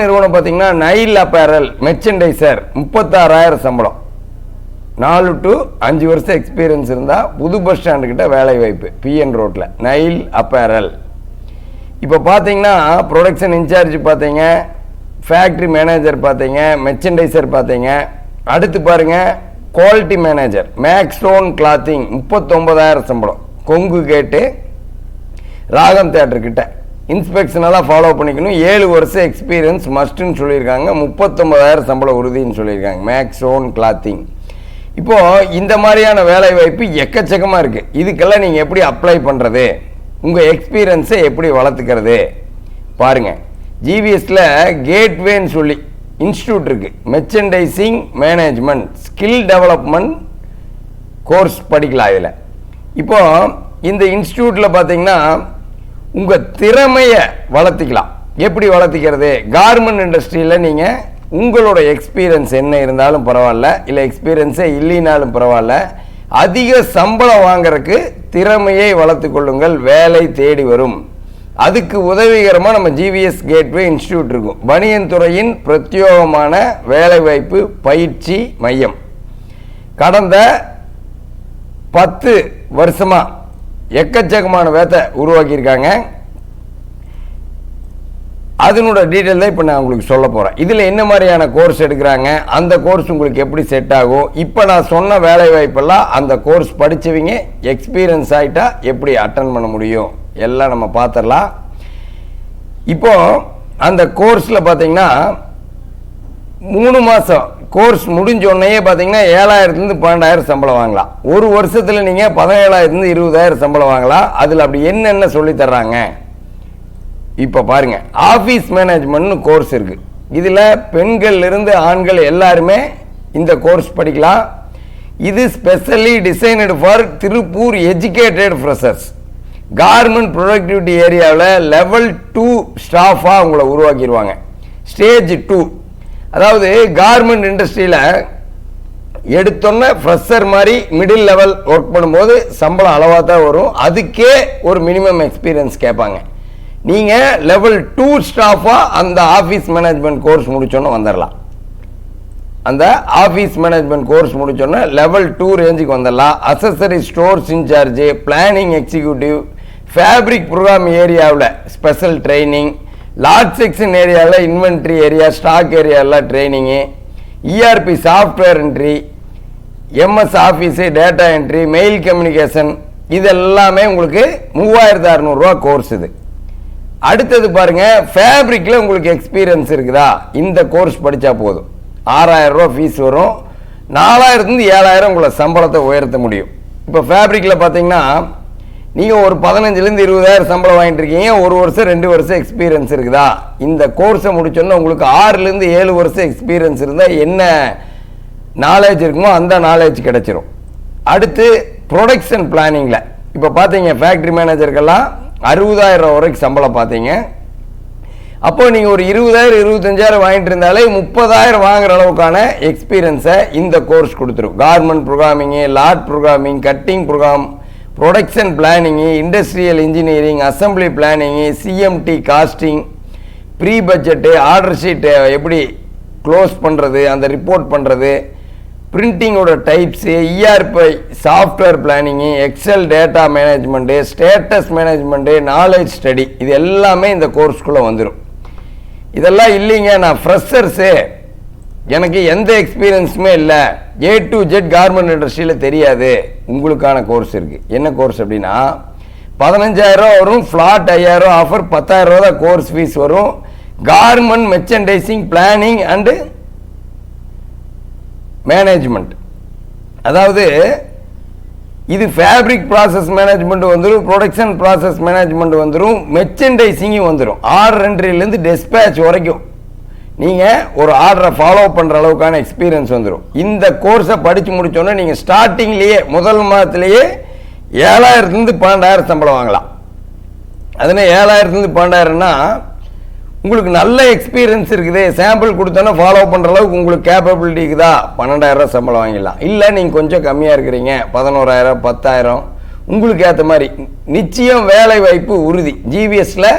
நிறுவனம் பார்த்தீங்கன்னா Nile apparel merchandiser முப்பத்தாறாயிரம் சம்பளம். நாலு டு அஞ்சு வருஷம் எக்ஸ்பீரியன்ஸ் இருந்தால் புது பஸ் ஸ்டாண்டு கிட்ட வேலை வாய்ப்பு பிஎன் ரோட்டில் நைல் அப்பேரல் இப்போ பார்த்தீங்கன்னா ப்ரொடக்ஷன் இன்சார்ஜ் பார்த்தீங்க ஃபேக்ட்ரி மேனேஜர் பார்த்தீங்க மெர்ச்சன்டைசர் பார்த்தீங்க. அடுத்து பாருங்கள் குவாலிட்டி மேனேஜர் மேக்ஸ்டோன் கிளாத்திங் முப்பத்தொம்பதாயிரம் சம்பளம். கொங்கு கேட்டு ராகம் தேட்டர்கிட்ட இன்ஸ்பெக்ஷனெல்லாம் ஃபாலோ பண்ணிக்கணும். ஏழு வருஷம் எக்ஸ்பீரியன்ஸ் மஸ்ட்டுன்னு சொல்லியிருக்காங்க. முப்பத்தொம்பதாயிரம் சம்பளம் உறுதின்னு சொல்லியிருக்காங்க. மேக்ஸ் ஓன் கிளாத்திங் இப்போது இந்த மாதிரியான வேலை வாய்ப்பு எக்கச்சக்கமாக இருக்குது இதுக்கெல்லாம் நீங்கள் எப்படி அப்ளை பண்ணுறது உங்கள் எக்ஸ்பீரியன்ஸை எப்படி வளர்த்துக்கிறது? பாருங்கள் ஜிவிஎஸில் கேட்வேன்னு சொல்லி இன்ஸ்டியூட் இருக்குது merchandising management skill development course படிக்கலாம் இதில். இப்போது இந்த இன்ஸ்டியூட்டில் பார்த்தீங்கன்னா உங்கள் திறமையை வளர்த்திக்கலாம். எப்படி வளர்த்திக்கிறது? கார்மெண்ட் இண்டஸ்ட்ரியில் நீங்கள் உங்களோட எக்ஸ்பீரியன்ஸ் என்ன இருந்தாலும் பரவாயில்ல இல்லை எக்ஸ்பீரியன்ஸே இல்லைனாலும் பரவாயில்ல அதிக சம்பளம் வாங்குறதுக்கு திறமையை வளர்த்து கொள்ளுங்கள் வேலை தேடி வரும். அதுக்கு உதவிகரமாக நம்ம ஜிவிஎஸ் கேட்வே இன்ஸ்டியூட் இருக்கும். பனியன் துறையின் பிரத்யோகமான வேலைவாய்ப்பு பயிற்சி மையம். கடந்த பத்து வருஷமாக எக்கச்சக்கமான வேத்தை உருவாக்கியிருக்காங்க. அதனோட டீட்டெயில் தான் இப்போ நான் உங்களுக்கு சொல்ல போகிறேன் இதில் என்ன மாதிரியான கோர்ஸ் எடுக்கிறாங்க? அந்த கோர்ஸ் உங்களுக்கு எப்படி செட் ஆகும்? இப்போ நான் சொன்ன வேலை வாய்ப்பெல்லாம் அந்த கோர்ஸ் படித்தவங்க எக்ஸ்பீரியன்ஸ் ஆகிட்டா எப்படி அட்டன் பண்ண முடியும்? எல்லாம் நம்ம பார்த்துடலாம். இப்போது அந்த கோர்ஸில் பார்த்தீங்கன்னா மூணு மாதம் கோர்ஸ் முடிஞ்ச உடனே பார்த்தீங்கன்னா ஏழாயிரத்துலேருந்து பன்னெண்டாயிரம் சம்பளம் வாங்கலாம். ஒரு வருஷத்தில் நீங்கள் பதினேழாயிரத்துலேருந்து இருபதாயிரம் சம்பளம் வாங்கலாம். அதில் அப்படி என்னென்ன சொல்லித் தர்றாங்க? இப்போ பாருங்கள் ஆஃபீஸ் மேனேஜ்மெண்ட்னு கோர்ஸ் இருக்குது இதில் பெண்கள்லேருந்து ஆண்கள் எல்லாருமே இந்த கோர்ஸ் படிக்கலாம். இது specially designed for Tiruppur educated freshers. Garment productivity ஏரியாவில் லெவல் டூ ஸ்டாஃபாக உங்களை உருவாக்கிடுவாங்க ஸ்டேஜ் டூ. அதாவது கார்மெண்ட் இண்டஸ்ட்ரியில் எடுத்தோன்னே ஃப்ரெஷர் மாதிரி மிடில் லெவல் ஒர்க் பண்ணும்போது சம்பளம் அளவாக தான் வரும். அதுக்கே ஒரு மினிமம் எக்ஸ்பீரியன்ஸ் கேட்பாங்க. நீங்கள் லெவல் டூ ஸ்டாஃபாக அந்த ஆஃபீஸ் மேனேஜ்மெண்ட் கோர்ஸ் முடிச்சோன்னே வந்துடலாம் அந்த ஆஃபீஸ் மேனேஜ்மெண்ட் கோர்ஸ் முடிச்சோன்னே லெவல் டூ ரேஞ்சுக்கு வந்துடலாம் accessory stores incharge planning executive fabric program ஏரியாவில் ஸ்பெஷல் ட்ரைனிங் லார்ஜ் செக்ஷன் ஏரியாவில் இன்வென்ட்ரி ஏரியா ஸ்டாக் ஏரியாவில் training ERP software entry MS office data entry mail communication இது எல்லாமே உங்களுக்கு மூவாயிரத்து அறநூறுவா கோர்ஸ் இது. அடுத்தது பாருங்கள் ஃபேப்ரிக்கில் உங்களுக்கு எக்ஸ்பீரியன்ஸ் இருக்குதா? இந்த கோர்ஸ் படித்தா போதும். ஆறாயிரம் ரூபா ஃபீஸ் வரும். நாலாயிரத்துலேருந்து ஏழாயிரம் உங்களை சம்பளத்தை உயர்த்த முடியும். இப்போ ஃபேப்ரிக்கில் பார்த்தீங்கன்னா நீங்கள் ஒரு பதினஞ்சுலேருந்து இருபதாயிரம் சம்பளம் வாங்கிட்டு இருக்கீங்க. ஒரு வருஷம் ரெண்டு வருஷம் எக்ஸ்பீரியன்ஸ் இருக்குதா? இந்த கோர்ஸை முடிச்சோன்னா உங்களுக்கு ஆறுலேருந்து ஏழு வருஷம் எக்ஸ்பீரியன்ஸ் இருந்தால் என்ன நாலேஜ் இருக்குமோ அந்த நாலேஜ் கிடச்சிரும். அடுத்து ப்ரொடக்ஷன் பிளானிங்கில் இப்போ பார்த்தீங்க ஃபேக்ட்ரி மேனேஜருக்கெல்லாம் அறுபதாயிரம் வரைக்கும் சம்பளம் பார்த்தீங்க அப்போ நீங்கள் ஒரு இருபதாயிரம் இருபத்தஞ்சாயிரம் வாங்கிட்டு இருந்தாலே முப்பதாயிரம் வாங்குற அளவுக்கான எக்ஸ்பீரியன்ஸை இந்த கோர்ஸ் கொடுத்துரும். Garment programming lot programming cutting program production planning industrial engineering assembly planning CMT costing pre budget order ஷீட்டை எப்படி க்ளோஸ் பண்ணுறது அந்த ரிப்போர்ட் பண்ணுறது பிரிண்டிங்கோட types ERP software planning excel data management status management knowledge study இது எல்லாமே இந்த கோர்ஸ்குள்ளே வந்துடும் இதெல்லாம் இல்லைங்க நான் ஃப்ரெஷர்ஸு எனக்கு எந்த எக்ஸ்பீரியன்ஸுமே இல்லை. ஏ டு ஜெட் கார்மெண்ட் இண்டஸ்ட்ரியில் தெரியாது. உங்களுக்கான கோர்ஸ் இருக்குது என்ன கோர்ஸ் அப்படின்னா பதினஞ்சாயிரரூவா வரும் ஃப்ளாட் ஐயாயிரம் ஆஃபர் பத்தாயிரரூவா தான் கோர்ஸ் ஃபீஸ் வரும். Garment merchandising planning and management அதாவது இது ஃபேப்ரிக் ப்ராசஸ் மேனேஜ்மெண்ட் வந்துடும் ப்ரொடக்ஷன் ப்ராசஸ் மேனேஜ்மெண்ட் வந்துடும் மெர்ச்சன்டைசிங்கும் வந்துடும் ஆர்டர் என்ட்ரிலேருந்து டெஸ்பேச் வரைக்கும். நீங்கள் ஒரு ஆர்டரை ஃபாலோ பண்ணுற அளவுக்கான எக்ஸ்பீரியன்ஸ் வந்துடும் இந்த கோர்ஸை படித்து முடிச்சோன்னே நீங்கள் ஸ்டார்டிங்லேயே முதல் மாதத்துலேயே ஏழாயிரத்துலேருந்து பன்னெண்டாயிரம் சம்பளம் வாங்கலாம். அதனால் ஏழாயிரத்துலேருந்து பன்னெண்டாயிரம்னா உங்களுக்கு நல்ல எக்ஸ்பீரியன்ஸ் இருக்குது. சாம்பிள் கொடுத்தோன்னா ஃபாலோ பண்ணுற அளவுக்கு உங்களுக்கு கேப்பபிலிட்டி இருக்குதா? பன்னெண்டாயிரம் சம்பளம் வாங்கிடலாம். இல்லை நீங்கள் கொஞ்சம் கம்மியாக இருக்கிறீங்க. பதினோராயிரம் பத்தாயிரம். உங்களுக்கு ஏற்ற மாதிரி. நிச்சயம் வேலை வாய்ப்பு உறுதி. ஜிவிஎஸில்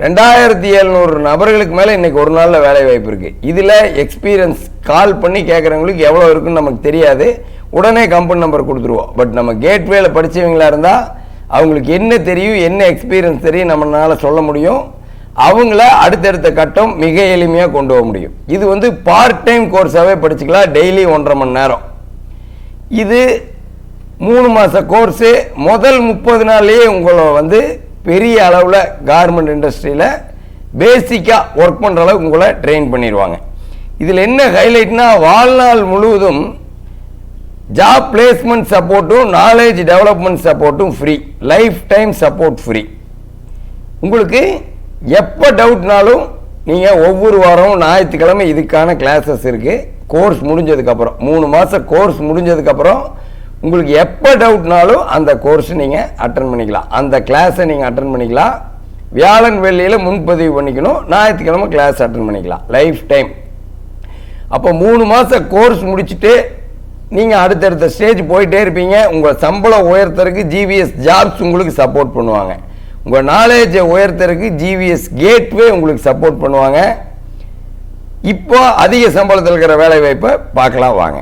ரெண்டாயிரத்தி எழுநூறு நபர்களுக்கு மேலே இன்றைக்கி ஒரு நாளில் வேலை வாய்ப்பு இருக்குது இதில் எக்ஸ்பீரியன்ஸ் கால் பண்ணி கேட்குறவங்களுக்கு எவ்வளோ இருக்குன்னு நமக்கு தெரியாது. உடனே கம்பெனி நம்பர் கொடுத்துருவோம். பட் நம்ம கேட்வேல படிச்சவங்களா இருந்தால் அவங்களுக்கு என்ன தெரியும் என்ன எக்ஸ்பீரியன்ஸ் தெரியும் நம்மளால் சொல்ல முடியும். அவங்கள அடுத்தடுத்த கட்டம் மிக எளிமையாக கொண்டு போக முடியும். இது வந்து பார்ட் டைம் கோர்ஸாகவே படிச்சுக்கலாம். டெய்லி ஒன்றரை மணி நேரம். இது மூணு மாத கோர்ஸு முதல் முப்பது நாள்லேயே உங்களை வந்து பெரிய அளவில் கார்மெண்ட் இண்டஸ்ட்ரியில் பேசிக்காக ஒர்க் பண்ணுற அளவுக்கு உங்களை ட்ரெயின் பண்ணிடுவாங்க இதில் என்ன ஹைலைட்னா வாழ்நாள் முழுவதும் ஜாப் பிளேஸ்மெண்ட் சப்போர்ட்டும் நாலேஜ் டெவலப்மெண்ட் சப்போர்ட்டும் free lifetime support free உங்களுக்கு எப்போ டவுட்னாலும் நீங்கள் ஒவ்வொரு வாரமும் ஞாயிற்றுக்கிழமை இதுக்கான கிளாஸஸ் இருக்குது கோர்ஸ் முடிஞ்சதுக்கப்புறம் மூணு மாதம் கோர்ஸ் முடிஞ்சதுக்கப்புறம் உங்களுக்கு எப்போ டவுட்னாலும் அந்த கோர்ஸ் நீங்கள் அட்டன் பண்ணிக்கலாம். அந்த கிளாஸை நீங்கள் அட்டன் பண்ணிக்கலாம். வியாழன் வெள்ளியில் முன்பதிவு பண்ணிக்கணும். ஞாயிற்றுக்கிழமை கிளாஸ் அட்டன் பண்ணிக்கலாம். லைஃப் டைம் அப்போ மூணு மாதம் கோர்ஸ் முடிச்சுட்டு நீங்கள் அடுத்தடுத்த ஸ்டேஜ் போயிட்டே இருப்பீங்க. உங்கள் சம்பளம் உயர்த்தறதுக்கு ஜிவிஎஸ் ஜாப்ஸ் உங்களுக்கு சப்போர்ட் பண்ணுவாங்க. உங்கள் நாலேஜை உயர்த்தறதுக்கு ஜிவிஎஸ் கேட்வே உங்களுக்கு சப்போர்ட் பண்ணுவாங்க. இப்போ அதிக சம்பளத்தில் இருக்கிற வேலை வாய்ப்பை பார்க்கலாம் வாங்க.